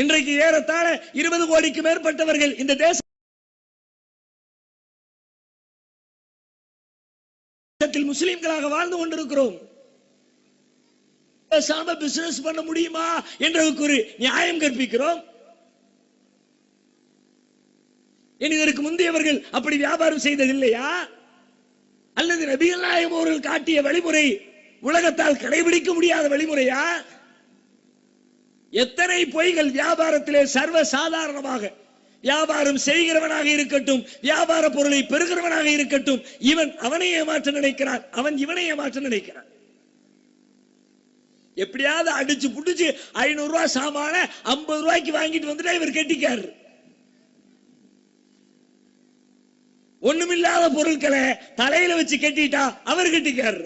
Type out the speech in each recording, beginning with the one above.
இன்றைக்கு ஏறத்தாழ இருபது கோடிக்கு மேற்பட்டவர்கள் இந்த தேசத்தில் முஸ்லிம்களாக வாழ்ந்து கொண்டிருக்கிறோம். பேசாம பிசினஸ் பண்ண முடியுமா என்றதுக்கு ஒரு நியாயம் கற்பிக்கிறோம். இதற்கு முந்தையவர்கள் அப்படி வியாபாரம் செய்தது இல்லையா அல்லது நபிகள் நாயகம் அவர்கள் காட்டிய வழிமுறை உலகத்தால் கடைபிடிக்க முடியாத வழிமுறையா? எத்தனை பொய்கள் வியாபாரத்திலே சர்வ சாதாரணமாக வியாபாரம் செய்கிறவனாக இருக்கட்டும் வியாபார பொருளை பெறுகிறவனாக இருக்கட்டும் இவன் அவனை ஏமாற்ற நினைக்கிறான் அவன் இவனை ஏமாற்ற நினைக்கிறான். எப்படியாவது அடிச்சு புடிச்சு ஐநூறு ரூபாய் சாமான ஐம்பது ரூபாய்க்கு வாங்கிட்டு வந்துட்டா இவர் கெட்டிக்காரு ஒண்ணுமில்லாத பொருட்களை தலையில வச்சு கட்டிட்டா அவர் கட்டிக்காரு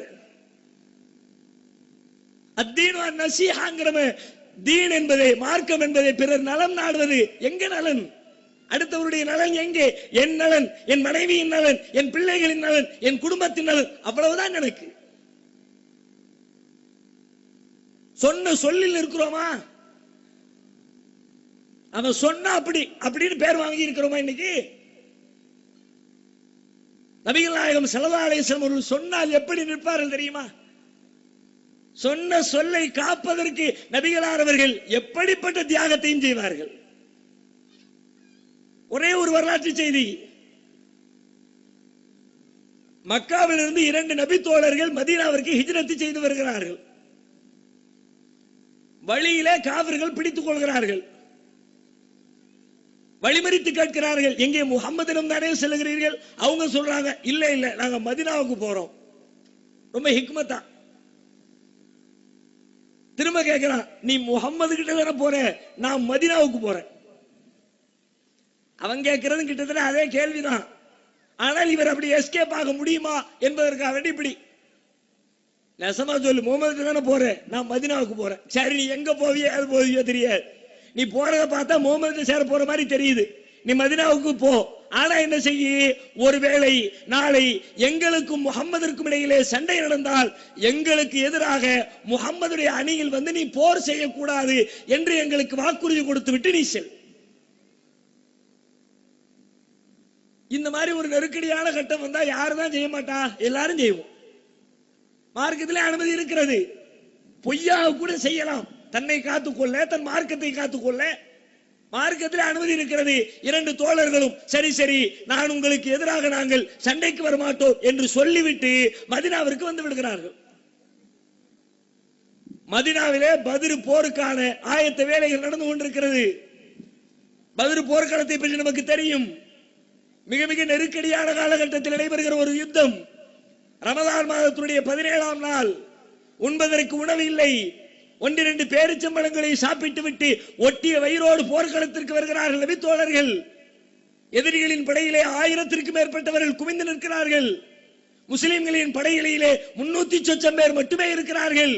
அத்தீன் நசிஹாங்கிறவன் தீன் என்பதை மார்க்கம் என்பதை பிறர் நலம் நாடுவது எங்க நலன்? அடுத்தவருடைய நலன் எங்கே? என் நலன் என் மனைவியின் நலன் என் பிள்ளைகளின் நலன் என் குடும்பத்தின் நலன் அவ்வளவுதான் எனக்கு. சொன்ன சொல்லில் இருக்கிறோமா? அவன் சொன்னா அப்படி அப்படின்னு பேர் வாங்கி இருக்கிறோமா இன்னைக்கு? நபிகள் நாயகம் ஸல்லல்லாஹு அவர்கள் சொன்னால் எப்படி நிற்பார்கள் தெரியுமா? சொன்ன சொல்லை காப்பதற்கு நபிகளார் அவர்கள் எப்படிப்பட்ட தியாகத்தையும் செய்வார்கள்? ஒரே ஒரு வரலாற்று செய்தி. மக்காவிலிருந்து இரண்டு நபி தோழர்கள் மதீனாவிற்கு ஹிஜ்ரத்து செய்து வருகிறார்கள். வழியில காவிர்கள் பிடித்துக் கொள்கிறார்கள். வழிமறித்து கேட்கிறார்கள் எங்கே முகம்மதிடம் தானே செல்கிறீர்கள் அவங்க சொல்றாங்க இல்ல இல்ல நாங்க மதினாவுக்கு போறோம். ரொம்ப ஹிக்மத்தா. திரும்ப கேட்கிறான் நீ முகம்மது கிட்ட தானே போற நான் மதினாவுக்கு போறேன். அவன் கேட்கறது கிட்டத்தட்ட அதே கேள்விதான். ஆனால் இவர் அப்படி எஸ்கேப் ஆக முடியுமா என்பதற்காக வேண்டி இப்படி. நெசமா சொல்லு முகமது தானே போறேன் நான் மதினாவுக்கு போறேன். சரி நீ எங்க போவியோ அது போவியோ தெரியாது. நீ போறத பார்த்தா முகமது சேர போற மாதிரி தெரியுது. நீ மதினாவுக்கு போ. ஆனா என்ன செய்ய? ஒருவேளை நாளை எங்களுக்கும் முகம்மதற்கும் இடையிலே சண்டை நடந்தால் எங்களுக்கு எதிராக முகம்மதுடைய அணியில் வந்து நீ போர் செய்யக்கூடாது என்று எங்களுக்கு வாக்குறுதி கொடுத்து விட்டு நீ செல். இந்த மாதிரி ஒரு நெருக்கடியான கட்டம் வந்தா யாரும் தான் செய்ய மாட்டா? எல்லாரும் செய்வோம். மார்க்கத்தில் அனுமதி இருக்கிறது. பொய்யாக கூட செய்யலாம். தன்னை காத்துக்கொள்ள தன் மார்க்கத்தை காத்துக்கொள்ள. மார்க்கத்தில் அனுமதி இருக்கிறது. இரண்டு தோழர்களும் சரி சரி நான் உங்களுக்கு எதிராக நாங்கள் சண்டைக்கு வரமாட்டோம் என்று சொல்லிவிட்டு மதினாவிற்கு வந்து விடுகிறார்கள். மதினாவிலே பதிரு போருக்கான ஆயத்த வேலைகள் நடந்து கொண்டிருக்கிறது. பதிரு போர்க்களத்தை பற்றி நமக்கு தெரியும். மிக மிக நெருக்கடியான காலகட்டத்தில் நடைபெறுகிற ஒரு யுத்தம். ரமதான் மாதத்துடைய பதினேழாம் நாள். உண்பதற்கு உணவு இல்லை. ஒன்று ரெண்டு பேரிச்சம்பழங்களை சாப்பிட்டு விட்டு ஒட்டிய வயிறோடு போர்க்களத்திற்கு வருகிறார்கள் நபி தோழர்கள். எதிரிகளின் படையிலே ஆயிரத்திற்கும் மேற்பட்டவர்கள் குவிந்து நிற்கிறார்கள். முஸ்லிம்களின் படையிலே முன்னூத்தி சொச்சம் பேர் மட்டுமே இருக்கிறார்கள்.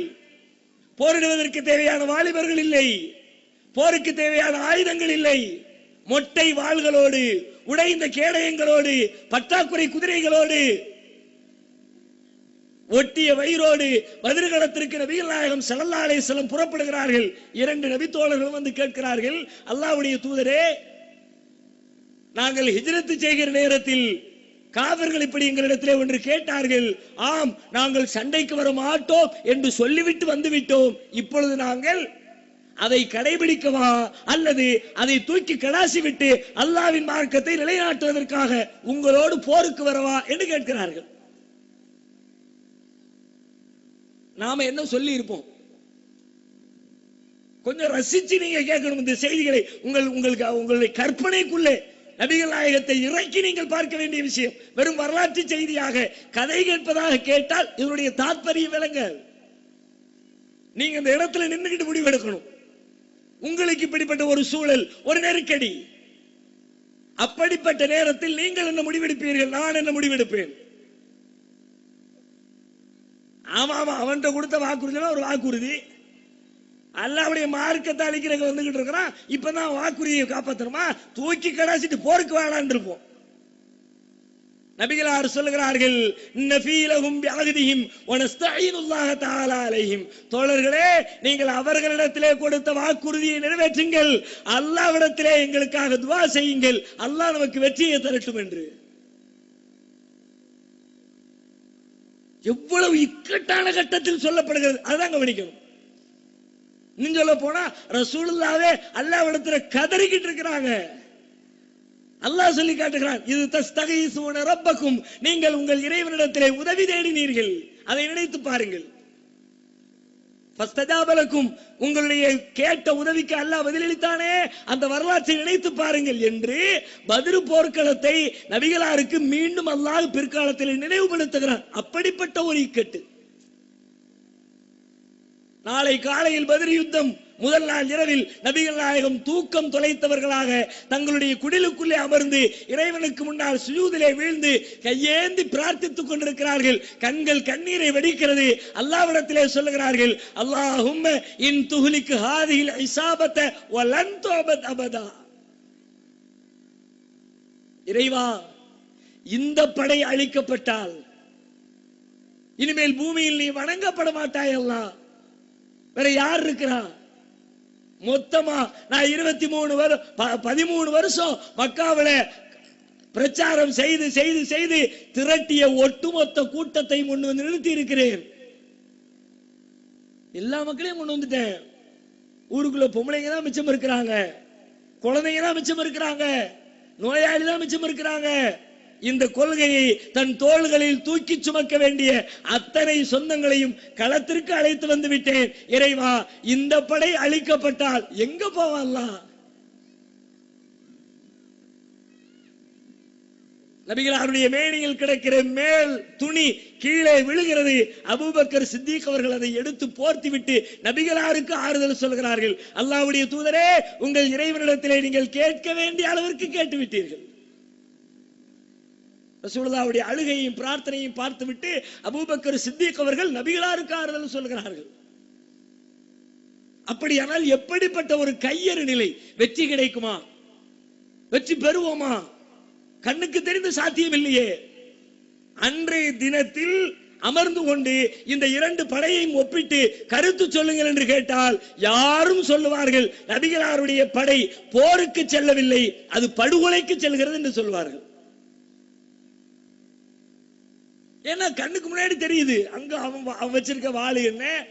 போரிடுவதற்கு தேவையான வாலிபர்கள் இல்லை. போருக்கு தேவையான ஆயுதங்கள் இல்லை. மொட்டை வாள்களோடு உடைந்த கேடயங்களோடு பற்றாக்குறை குதிரைகளோடு ஒட்டிய வயிறோடு மதுரகலத்திற்கு நபிகள் நாயகம் ஸல்லல்லாஹு அலைஹி புறப்படுகிறார்கள். இரண்டு நபி வந்து கேட்கிறார்கள் அல்லாஹ்வுடைய தூதரே நாங்கள் ஹிஜ்ரத்து செய்கிற நேரத்தில் காவர்கள் இப்படி எங்களிடத்திலே ஒன்று கேட்டார்கள். ஆம் நாங்கள் சண்டைக்கு வர மாட்டோம் என்று சொல்லிவிட்டு வந்துவிட்டோம். இப்பொழுது நாங்கள் அதை கடைபிடிக்கவா? அல்லது அதை தூக்கி கடாசி விட்டு அல்லாவின் மார்க்கத்தை நிலைநாட்டுவதற்காக உங்களோடு போருக்கு வரவா? என்று கேட்கிறார்கள். நாம என்ன சொல்லி இருப்போம் கொஞ்சம் ரசிச்சு நீங்க கேட்கணும் இந்த செய்திகளை. உங்கள் உங்களுக்கு உங்களுடைய கற்பனைக்குள்ளே நபிகள் நாயகத்தை இறக்கி நீங்கள் பார்க்க வேண்டிய விஷயம். வெறும் வரலாற்று செய்தியாக கதை கேட்பதாக கேட்டால் இதனுடைய தாத்பரியம் விளங்க. நீங்க இந்த இடத்துல நின்றுகிட்டு முடிவெடுக்கணும். உங்களுக்கு இப்படிப்பட்ட ஒரு சூழல் ஒரு நெருக்கடி. அப்படிப்பட்ட நேரத்தில் நீங்கள் என்ன முடிவெடுப்பீர்கள்? நான் என்ன முடிவெடுப்பேன்? ஆமா ஆமா அவன்கிட்ட கொடுத்த வாக்குறுதினா ஒரு வாக்குறுதி. அல்லாவுடைய மார்க்கத்தை அழிக்கிறவங்க வந்துகிட்டு இருக்கிறான். இப்பதான் வாக்குறுதியை காப்பாத்தணுமா? தூக்கி கடாசிட்டு போருக்கு வேணான்னு இருப்போம். நபிகளார் சொல்லுகிறார்கள் நஃபீலஹும் பிஅஹ்திஹிம் வ நஸ்தஈனுல்லாஹ தஆலா அலைஹிம். தோழர்களே நீங்கள் அவர்களிடத்திலே கொடுத்த வாக்குறுதியை நிறைவேற்றுங்கள். அல்லாஹ்விடத்திலே எங்களுக்காக துஆ செய்யுங்கள். அல்லாஹ் நமக்கு வெற்றியை தரட்டும் என்று. எவ்வளவு இக்கட்டான கட்டத்தில் சொல்லப்படுகிறது. அதுதான் கவனிக்கணும். இன்னும் சொல்ல போனா ரசூலுல்லாவே அல்லாவிடத்துல கதறிக்கிட்டு இருக்கிறாங்க. அல்லாஹ் சொல்லி காட்டுகிறான் இது தஸ்தகீசுன ரப்பக்கும். நீங்கள் உங்கள் இறைவனிடத்திலே உதவி தேடினீர்கள். அதை நினைத்து பாருங்கள். உங்களுடைய கேட்ட உதவிக்கு அல்லாஹ் பதிலளித்தானே? அந்த வரலாற்றை நினைத்து பாருங்கள் என்று பதிரு போர்க்களத்தை நபிகளாருக்கு மீண்டும் அல்லாஹ் பிற்காலத்தில் நினைவுபடுத்துகிறான். அப்படிப்பட்ட ஒரு இக்கட்டு. நாளை காலையில் பதில் யுத்தம் முதல் நாள் இரவில் நபிகள் நாயகம் தூக்கம் தொலைத்தவர்களாக தங்களுடைய குடிலுக்குள்ளே அமர்ந்து இறைவனுக்கு முன்னால் சுயூதிலே வீழ்ந்து கையேந்தி பிரார்த்தித்துக் கொண்டிருக்கிறார்கள். கண்கள் கண்ணீரை வெடிக்கிறது. அல்லாவிடத்திலே சொல்லுகிறார்கள் அல்லாஹும் இன் துகுலிக்கு ஹாதியில் இசாபத்த வலன் தோபத் அபதா. இறைவா இந்த படை அழிக்கப்பட்டால் இனிமேல் பூமியில் நீ வணங்கப்பட மாட்டாயல்லாம் வேற யார் இருக்கிறா? மொத்தமா நான் இருபத்தி மூணு வருஷம் ப- பதிமூணு வருஷம் மக்காவில பிரச்சாரம் செய்து செய்து செய்து திரட்டிய ஒட்டுமொத்த கூட்டத்தை முன் வந்து நிறுத்தி இருக்கிறேன் எல்லா மக்களையும் கொண்டு வந்துட்டேன். ஊருக்குள்ள பொம்பளைங்க தான் மிச்சம் இருக்கிறாங்க. குழந்தைங்க தான் மிச்சம் இருக்கிறாங்க. நோயாளி தான் மிச்சம் இருக்கிறாங்க. இந்த கொள்கையை தன் தோள்களில் தூக்கி சுமக்க வேண்டிய அத்தனை சொந்தங்களையும் களத்திற்கு அழைத்து வந்து விட்டேன். இறைவா இந்த படை அழிக்கப்பட்டால் எங்க போவான்லாம் நபிகளாருடைய மேனியில் கிடக்கிற மேல் துணி கீழே விழுகிறது. அபூபக்கர் சித்திக் அவர்கள் அதை எடுத்து போர்த்தி விட்டு நபிகளாருக்கு ஆறுதல் சொல்கிறார்கள். அல்லாவுடைய தூதரே உங்கள் இறைவனிடத்திலே நீங்கள் கேட்க வேண்டிய அளவிற்கு கேட்டு விட்டீர்கள் ரசூலுல்லாவுடைய அழுகையும் பிரார்த்தனையும் பார்த்துவிட்டு அபூபக்கர் சித்திக் அவர்கள் நபிகளா இருக்கார்கள் சொல்கிறார்கள். அப்படியானால் எப்படிப்பட்ட ஒரு கையறு நிலை வெற்றி கிடைக்குமா? வெற்றி பெறுவோமா? கண்ணுக்கு தெரிந்த சாத்தியம் இல்லையே அன்றைய தினத்தில் அமர்ந்து கொண்டு இந்த இரண்டு படையையும் ஒப்பிட்டு கருத்து சொல்லுங்கள் என்று கேட்டால் யாரும் சொல்லுவார்கள் நபிகளாருடைய படை போருக்கு செல்லவில்லை அது படுகொலைக்கு செல்கிறது என்று சொல்வார்கள். ஏன்னா கண்ணுக்கு முன்னாடி தெரியுது. அங்க அவன் அவன் வச்சிருக்க வாள் என்ன?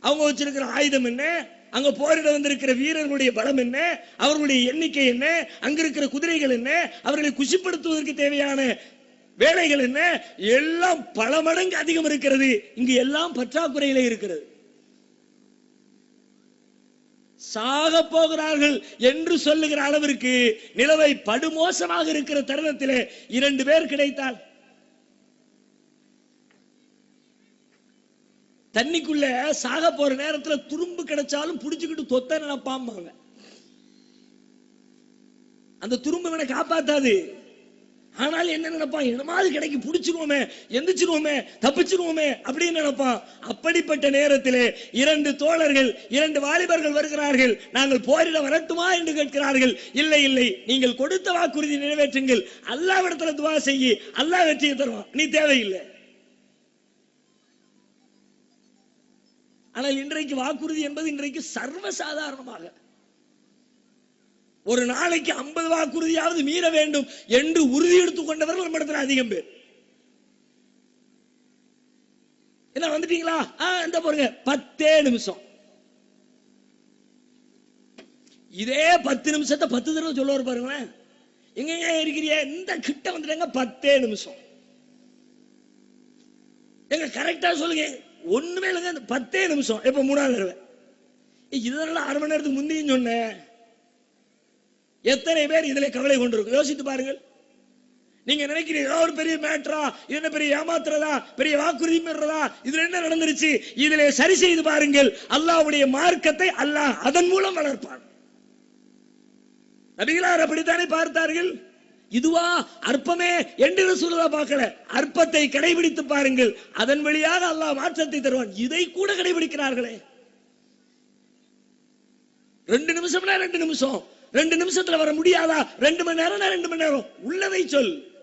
அவங்க வச்சிருக்கிற ஆயுதம் என்ன? அங்க போரிட வந்திருக்கிற வீரர்களுடைய பலம் என்ன? அவர்களுடைய எண்ணிக்கை என்ன? அங்க இருக்கிற குதிரைகள் என்ன? அவர்களை குஷிப்படுத்துவதற்கு தேவையான வேலைகள் என்ன? எல்லாம் பல மடங்கு அதிகம் இருக்கிறது. இங்கு எல்லாம் பற்றாக்குறையில இருக்கிறது. சாக போகிறார்கள் என்று சொல்லுகிற அளவிற்கு நிலவை படுமோசமாக இருக்கிற தருணத்தில் இரண்டு பேர் கிடைத்தால் தண்ணிக்குள்ள சாக போற நேரத்துல துரும்பு கிடைச்சாலும் புடிச்சுக்கிட்டு தொத்த நினைப்பாம்பாங்க. அந்த துரும்பு இவனை காப்பாத்தாது. ஆனால் என்ன நினைப்பான்? என்னமாவது கிடைக்கு பிடிச்சிருவோமே எந்திரிச்சிருவோமே தப்பிச்சிருவோமே அப்படின்னு நினைப்பான். அப்படிப்பட்ட நேரத்திலே இரண்டு தோழர்கள் இரண்டு வாலிபர்கள் வருகிறார்கள். நாங்கள் போரிட வரட்டுமா என்று கேட்கிறார்கள். இல்லை இல்லை நீங்கள் கொடுத்த வாக்குறுதி நிறைவேற்றுங்கள். அல்லாவிடத்துல துவா செய்யி அல்லாஹ் வெற்றியை தருவான். நீ தேவையில்லை. ஆனால் இன்றைக்கு வாக்குறுதி என்பது இன்றைக்கு சர்வசாதாரணமாக. ஒரு நாளைக்கு ஐம்பது வாக்குறுதியாவது மீற வேண்டும் என்று உறுதி எடுத்துக் கொண்டவர்கள் நம்மிடத்தில் அதிகம் பேர். என்ன வந்துட்டீங்களா? ஆ இந்த பாருங்க பத்தே நிமிஷம். இதே பத்து நிமிஷத்தை பத்து தடவை சொல்லுவார் பாருங்களேன். எங்க இருக்கிறீங்க? இந்த கிட்ட வந்துட்டேங்க பத்தே நிமிஷம். எங்க கரெக்டா சொல்லுங்க. ஒண்ணுமே இல்லைங்க இந்த பத்தே நிமிஷம். இப்போ மூணாவது தடவை? இதெல்லாம் அரை மணி நேரத்துக்கு முந்தையும் சொன்னேன் எத்தனை பேர் இதுல கவலை கொண்டிருக்கும்? யோசித்து பாருங்கள். நீங்க நினைக்கிறீங்க ஒரு பெரிய மேட்ரா இது என்ன பெரிய ஏமாத்துறதா? பெரிய வாக்குறுதி பெறதா இதுல என்ன நடந்துருச்சு? இதுல சரி செய்து பாருங்கள். அல்லாஹ்வுடைய மார்க்கத்தை அல்லாஹ் அதன் மூலம் வளர்ப்பான். நபிகளார் அப்படித்தானே பார்த்தார்கள்? இதுவா அற்பமே என்று சொல்லுதா பார்க்கல. அற்பத்தை கடைபிடித்து பாருங்கள். அதன் வழியாக அல்லாஹ் மாற்றத்தை தருவான். இதை கூட கடைபிடிக்கிறார்களே. ரெண்டு நிமிஷம்னா ரெண்டு நிமிஷம். ரெண்டு நிமிஷத்துல வர முடியாதா? ரெண்டு மணி நேரம்னா ரெண்டு மணி நேரம். உள்ளதை சொல்.